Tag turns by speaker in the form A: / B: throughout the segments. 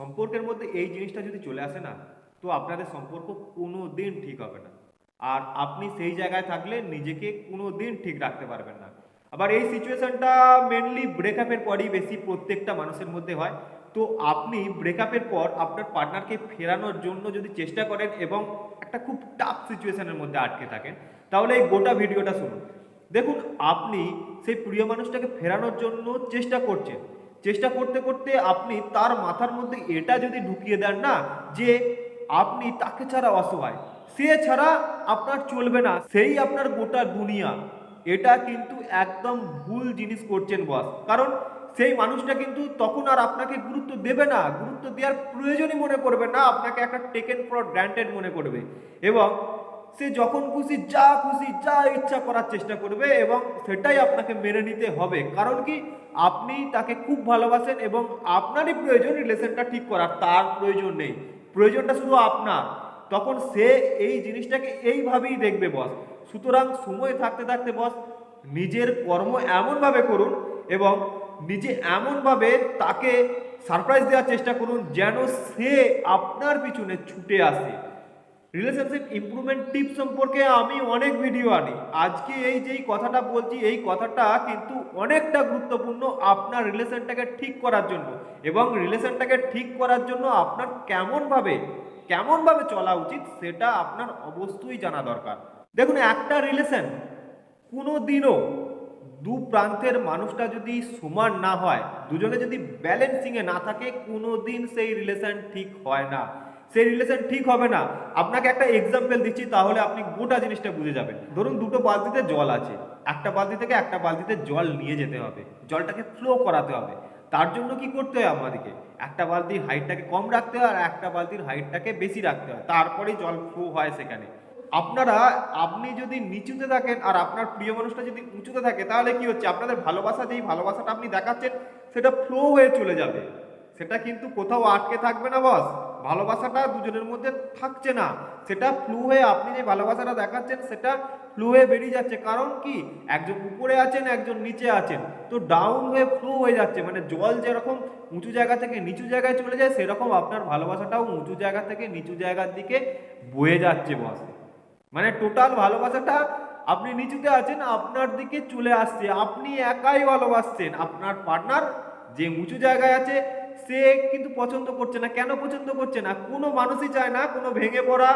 A: সম্পর্কের মধ্যে এই জিনিসটা যদি চলে আসে না, তো আপনাদের সম্পর্ক কোনো দিন ঠিক হবে না। আর আপনি সেই জায়গায় থাকলে নিজেকে কোনো দিন ঠিক রাখতে পারবেন না। আবার এই সিচুয়েশনটা মেনলি ব্রেকআপের পরই বেশি প্রত্যেকটা মানুষের মধ্যে হয়। তো আপনি ব্রেকআপের পর আপনার পার্টনারকে ফেরানোর জন্য যদি চেষ্টা করেন এবং একটা খুব টাফ সিচুয়েশনের মধ্যে আটকে থাকেন, তাহলে এই গোটা ভিডিওটা শুনুন। দেখুন, আপনি সেই প্রিয় মানুষটাকে ফেরানোর জন্য চেষ্টা করছেন। চেষ্টা করতে করতে আপনি তার মাথার মধ্যে এটা যদি ঢুকিয়ে দেন না, যে আপনি তাকে ছাড়া অসহায়, সে ছাড়া আপনার চলবে না, সেই আপনার গোটা দুনিয়া। এটা কিন্তু একদম ভুল জিনিস করছেন বস কারণ সেই মানুষটা কিন্তু তখন আর আপনাকে গুরুত্ব দেবে না। গুরুত্ব দেওয়ার প্রয়োজনই মনে করবে না, আপনাকে একটা টেকেন ফর গ্রান্টেড মনে করবে। এবং সে যখন খুশি, যা খুশি, যা ইচ্ছা করার চেষ্টা করবে এবং সেটাই আপনাকে মেনে নিতে হবে। কারণ কি? আপনি তাকে খুব ভালোবাসেন এবং আপনারই প্রয়োজন রিলেশনটা ঠিক করার, তার প্রয়োজন নেই। প্রয়োজনটা শুধু আপনার। তখন সে এই জিনিসটাকে এইভাবেই দেখবে, বস। সুতরাং সময় থাকতে থাকতে, বস, নিজের কর্ম এমনভাবে করুন এবং নিজে এমনভাবে তাকে সারপ্রাইজ দেওয়ার চেষ্টা করুন যেন সে আপনার পিছনে ছুটে আসে। রিলেশনশিপ ইমপ্রুভমেন্ট টিপ সম্পর্কে আমি অনেক ভিডিও আনি। আজকে এই যেই কথাটা বলছি, এই কথাটা কিন্তু অনেকটা গুরুত্বপূর্ণ আপনার রিলেশনটাকে ঠিক করার জন্য এবং রিলেশনটাকে ঠিক করার জন্য আপনার কেমনভাবে কেমনভাবে চলা উচিত সেটা আপনার অবশ্যই জানা দরকার। দেখুন, একটা রিলেশন কোনো দিনও দু প্রান্তের মানুষটা যদি সমান না হয়, দুজনে যদি ব্যালেন্সিংয়ে না থাকে কোনো দিন সেই রিলেশন ঠিক হয় না। সেই রিলেশন ঠিক হবে না। আপনাকে একটা এক্সাম্পল দিচ্ছি, তাহলে আপনি গোটা জিনিসটা বুঝে যাবেন। ধরুন দুটো বালতিতে জল আছে। একটা বালতি থেকে একটা বালতিতে জল নিয়ে যেতে হবে। জলটাকে ফ্লো করাতে হবে। তার জন্য কি করতে হয় আমাদেরকে? একটা বালতির হাইটটাকে কম রাখতে হয়, আর একটা বালতির হাইটটাকে বেশি রাখতে হয়। তারপরেই জল ফ্লো হয় সেখানে। আপনারা, আপনি যদি নিচুতে থাকেন, আর আপনার প্রিয় মানুষটা যদি উঁচুতে থাকে, তাহলে কি হচ্ছে? আপনাদের ভালোবাসা, যেই ভালোবাসাটা আপনি দেখাচ্ছেন, সেটা ফ্লো হয়ে চলে যাবে। সেটা কিন্তু কোথাও আটকে থাকবে না বস ভালোবাসাটা দুজনের মধ্যে থাকছে না। সেটা ফ্লু হয়ে আপনি যে ভালোবাসাটা দেখাচ্ছেন, সেটা ফ্লু হয়ে বেরিয়ে যাচ্ছে। কারণ কি? একজন উপরে আছেন, একজন নিচে আছেন। তো ডাউন হয়ে ফ্লু হয়ে যাচ্ছে। মানে জল যেরকম উঁচু জায়গা থেকে নিচু জায়গায় চলে যায়, সেরকম আপনার ভালোবাসাটাও উঁচু জায়গা থেকে নিচু জায়গার দিকে বয়ে যাচ্ছে বস মানে টোটাল ভালোবাসাটা আপনি নিচুতে আছেন, আপনার দিকে চলে আসছে। আপনি একাই ভালোবাসছেন। আপনার পার্টনার যে উঁচু জায়গায় আছে সে কিন্তু পছন্দ করছে না। কেন পছন্দ করছে না? কোনো মানুষই চায় না কোনো ভেঙে পড়া,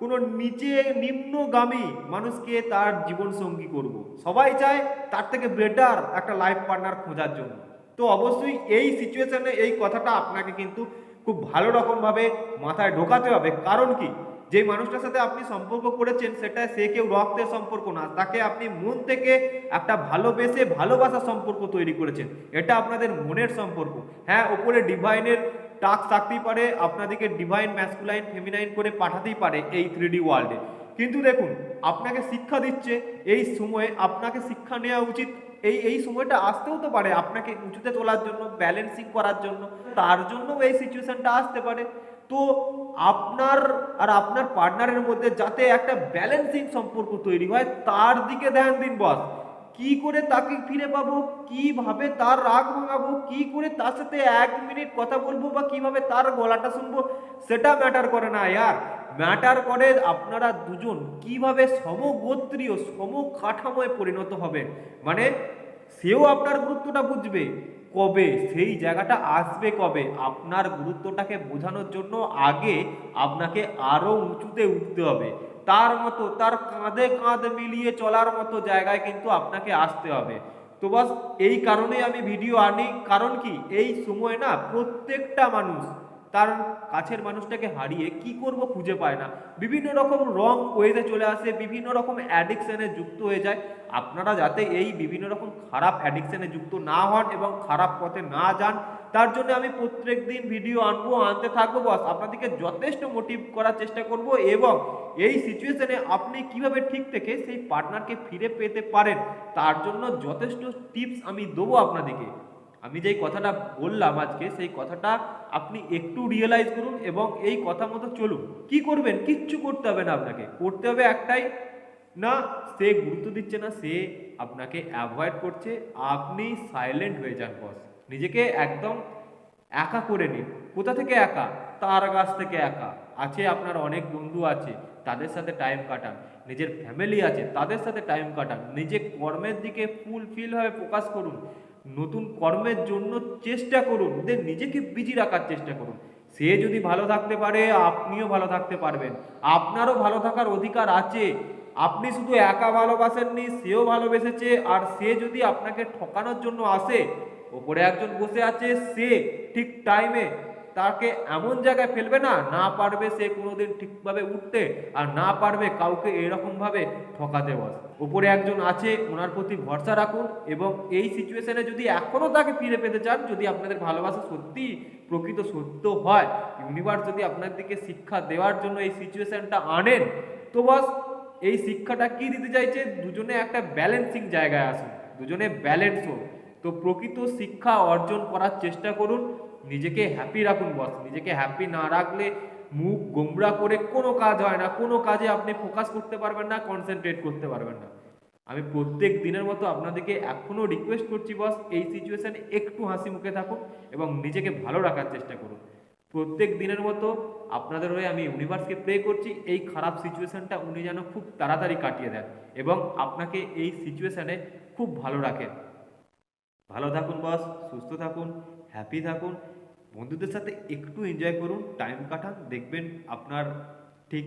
A: কোনো নিচে নিম্নগামী মানুষকে তার জীবন সঙ্গী করব। সবাই চায় তার থেকে বেটার একটা লাইফ পার্টনার খোঁজার জন্য। তো অবশ্যই এই সিচুয়েশনে এই কথাটা আপনাকে কিন্তু খুব ভালো রকমভাবে মাথায় ঢোকাতে হবে। কারণ কি? যে মানুষটার সাথে আপনি সম্পর্ক করেছেন, সেটা সে কেউ রক্তের সম্পর্ক না। তাকে আপনি মন থেকে একটা ভালোবেসে ভালোবাসার সম্পর্ক তৈরি করেছেন। এটা আপনাদের মনের সম্পর্ক। হ্যাঁ ওপরে ডিভাইনের টাক থাকতেই পারে, আপনাদেরকে ডিভাইন ম্যাসকুলাইন ফেমিনাইন করে পাঠাতেই পারে এই থ্রি ওয়ার্ল্ডে কিন্তু দেখুন, আপনাকে শিক্ষা দিচ্ছে, এই সময়ে আপনাকে শিক্ষা নেওয়া উচিত। এই এই সময়টা আসতেও তো পারে আপনাকে উঁচুতে তোলার জন্য ব্যালেন্সিং করার জন্য। তার জন্য এই সিচুয়েশনটা আসতে পারে। তো আপনার আর আপনার পার্টনারের মধ্যে যাতে একটা ব্যালেন্সিং সম্পর্ক তৈরি হয়, তার দিকে ধ্যান দিন বস কি করে তাকে ফিরে পাবো, কীভাবে তার রাগ ভাঙাবো, কি করে তার সাথে এক মিনিট কথা বলব বা কীভাবে তার গলাটা শুনব, সেটা ম্যাটার করে না, ইয়ার। ম্যাটার করে আপনারা দুজন কীভাবে সমগোত্রীয়, সমকাঠামোয় পরিণত হবেন। মানে সেও আপনার গুরুত্বটা বুঝবে। কবে, সেই জায়গাটা আসবে কবে, আপনার গুরুত্বটাকে বোঝানোর জন্য আগে আপনাকে আরও উঁচুতে উঠতে হবে। তার মতো, তার কাঁধে কাঁধ মিলিয়ে চলার মতো জায়গায় কিন্তু আপনাকে আসতে হবে। তো বাস, এই কারণে আমি ভিডিও আনি। কারণ কি? এই সময় না প্রত্যেকটা মানুষ তার কাছের মানুষটাকে হারিয়ে কি করব খুঁজে পায় না। বিভিন্ন রকম রং ওয়েতে চলে আসে, বিভিন্ন রকম অ্যাডিকশানে যুক্ত হয়ে যায়। আপনারা যাতে এই বিভিন্ন রকম খারাপ অ্যাডিকশানে যুক্ত না হন এবং খারাপ পথে না যান, তার জন্য আমি প্রত্যেক দিন ভিডিও আনব, আনতে থাকব। বস, আপনাদেরকে যথেষ্ট মোটিভ করার চেষ্টা করব এবং এই সিচুয়েশনে আপনি কীভাবে ঠিক থেকে সেই পার্টনারকে ফিরে পেতে পারেন, তার জন্য যথেষ্ট টিপস আমি দেবো আপনাদেরকে। আমি যেই কথাটা বললাম আজকে, সেই কথাটা আপনি একটু রিয়েলাইজ করুন এবং এই কথা মতো চলুন। কি করবেন? কিচ্ছু করতে হবে না আপনাকে। করতে হবে একটাই, না, সে গুরুত্ব দিচ্ছে না, সে আপনাকে অ্যাভয়েড করছে। আপনি সাইলেন্ট হয়ে যান বস নিজেকে একদম একা করে নিন। কোথা থেকে একা? তার কাছ থেকে একা। আছে আপনার অনেক বন্ধু আছে, তাদের সাথে টাইম কাটান। নিজের ফ্যামিলি আছে, তাদের সাথে টাইম কাটান। নিজে কর্মের দিকে ফুলফিলভাবে ফোকাস করুন। নতুন কর্মের জন্য চেষ্টা করুন। নিজেকে বিজি রাখার চেষ্টা করুন। সে যদি ভালো থাকতে পারে, আপনিও ভালো থাকতে পারবেন। আপনারও ভালো থাকার অধিকার আছে। আপনি শুধু একা ভালোবাসেননি, সেও ভালোবেসেছে। আর সে যদি আপনাকে ঠকানোর জন্য আসে ওপরে একজন বসে আছে, সে ঠিক টাইমে তাকে এমন জায়গায় ফেলবে না না পারবে সে কোনোদিন ঠিকভাবে উঠতে আর না পারবে কাউকে এরকমভাবে ঠকাতে বস। উপরে একজন আছে, ওনার প্রতি ভরসা রাখুন এবং এই সিচুয়েশনে যদি এখনও তাকে ফিরে পেতে চান, যদি আপনাদের ভালোবাসা সত্যি প্রকৃত সত্য হয় ইউনিভার্স যদি আপনার দিকে শিক্ষা দেওয়ার জন্য এই সিচুয়েশনটা আনেন, তো বস, এই শিক্ষাটা কি দিতে চাইছে? দুজনে একটা ব্যালেন্সিং জায়গায় আসুন, দুজনে ব্যালেন্স হোক। তো প্রকৃত শিক্ষা অর্জন করার চেষ্টা করুন, নিজেকে হ্যাপি রাখুন বস নিজেকে হ্যাপি না রাখলে মুখ গোমরা করে কোনো কাজ হয় না, কোনো কাজে আপনি ফোকাস করতে পারবেন না কনসেন্ট্রেট করতে পারবেন না। আমি প্রত্যেক দিনের মতো আপনাদেরকে এখনও রিকোয়েস্ট করছি বস এই সিচুয়েশানে একটু হাসি মুখে থাকুন এবং নিজেকে ভালো রাখার চেষ্টা করুন। প্রত্যেক দিনের মতো আপনাদের হয়ে আমি ইউনিভার্সকে প্রে করছি, এই খারাপ সিচুয়েশনটা উনি যেন খুব তাড়াতাড়ি কাটিয়ে দেন এবং আপনাকে এই সিচুয়েশানে খুব ভালো রাখেন। ভালো থাকুন বস সুস্থ থাকুন হ্যাপি থাকুন। বন্ধুদের সাথে একটু এনজয় করুন টাইম কাটান, দেখবেন আপনার ঠিক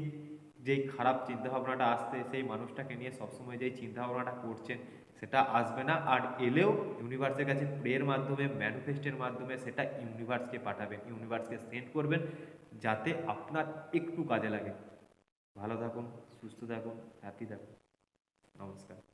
A: যেই খারাপ চিন্তাভাবনাটা আসছে, সেই মানুষটাকে নিয়ে সবসময় যেই চিন্তাভাবনাটা করছেন, সেটা আসবে না। আর এলেও ইউনিভার্সের কাছে প্রেয়ের মাধ্যমে ম্যানিফেস্টের মাধ্যমে সেটা ইউনিভার্সকে পাঠাবেন ইউনিভার্সকে সেন্ড করবেন, যাতে আপনার একটু কাজে লাগে। ভালো থাকুন, সুস্থ থাকুন হ্যাপি থাকুন। নমস্কার।